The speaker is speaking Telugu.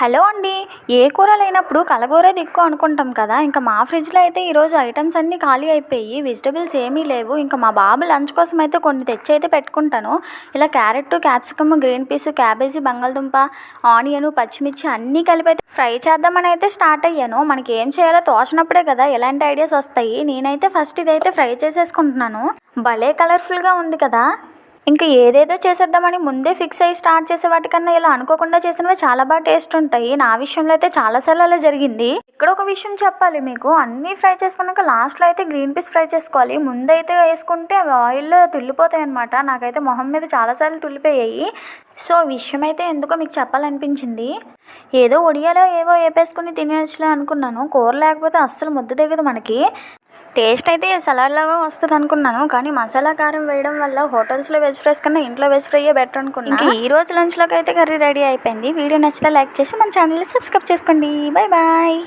హలో అండి ఏ కూర లేనప్పుడు కలగూరే దిక్కు అనుకుంటాం కదా ఇంకా మా ఫ్రిడ్జ్లో అయితే ఈరోజు ఐటమ్స్ అన్నీ ఖాళీ అయిపోయి వెజిటబుల్స్ ఏమీ లేవు ఇంకా మా బాబు లంచ్ కోసం అయితే కొన్ని తెచ్చి అయితే పెట్టుకుంటాను. ఇలా carrot capsicum green peas cabbage బంగాళదుంప ఆనియన్ పచ్చిమిర్చి అన్నీ కలిపి అయితే ఫ్రై చేద్దామని అయితే స్టార్ట్ అయ్యాను. మనకి ఏం చేయాలో తోచినప్పుడే కదా ఎలాంటి ఐడియాస్ వస్తాయి. నేనైతే ఫస్ట్ ఇదైతే ఫ్రై చేసేసుకుంటున్నాను. భలే కలర్ఫుల్గా ఉంది కదా. ఇంకా ఏదేదో చేసేద్దామని ముందే ఫిక్స్ అయ్యి స్టార్ట్ చేసే వాటికన్నా ఇలా అనుకోకుండా చేసినవి చాలా బాగా టేస్ట్ ఉంటాయి. నా విషయంలో అయితే చాలాసార్లు అలా జరిగింది. ఇక్కడ ఒక విషయం చెప్పాలి మీకు. అన్నీ ఫ్రై చేసుకున్నాక లాస్ట్లో అయితే గ్రీన్ పీస్ ఫ్రై చేసుకోవాలి. ముందైతే వేసుకుంటే అవి ఆయిల్ తుల్లిపోతాయి అనమాట నాకైతే మొహం మీద చాలాసార్లు తుల్లిపోయాయి సో విషయం అయితే ఎందుకో మీకు చెప్పాలనిపించింది. ఏదో ఒడియాలో ఏవో వేపేసుకుని తినేయచ్చులే అనుకున్నాను. కూర లేకపోతే అస్సలు ముద్ద దిగదు మనకి. టేస్ట్ అయితే సలాడ్లాగా వస్తుంది అనుకున్నాను కానీ మసాలా కారం వేయడం వల్ల హోటల్స్లో వెజ్ ఫ్రైస్ కన్నా ఇంట్లో వెజ్ ఫ్రై బెటర్ అనుకున్నాను ఇంకా ఈ రోజు లంచ్లోకి అయితే కర్రీ రెడీ అయిపోయింది. వీడియో నచ్చితే లైక్ చేసి మన ఛానల్ని సబ్స్క్రైబ్ చేసుకోండి. Bye bye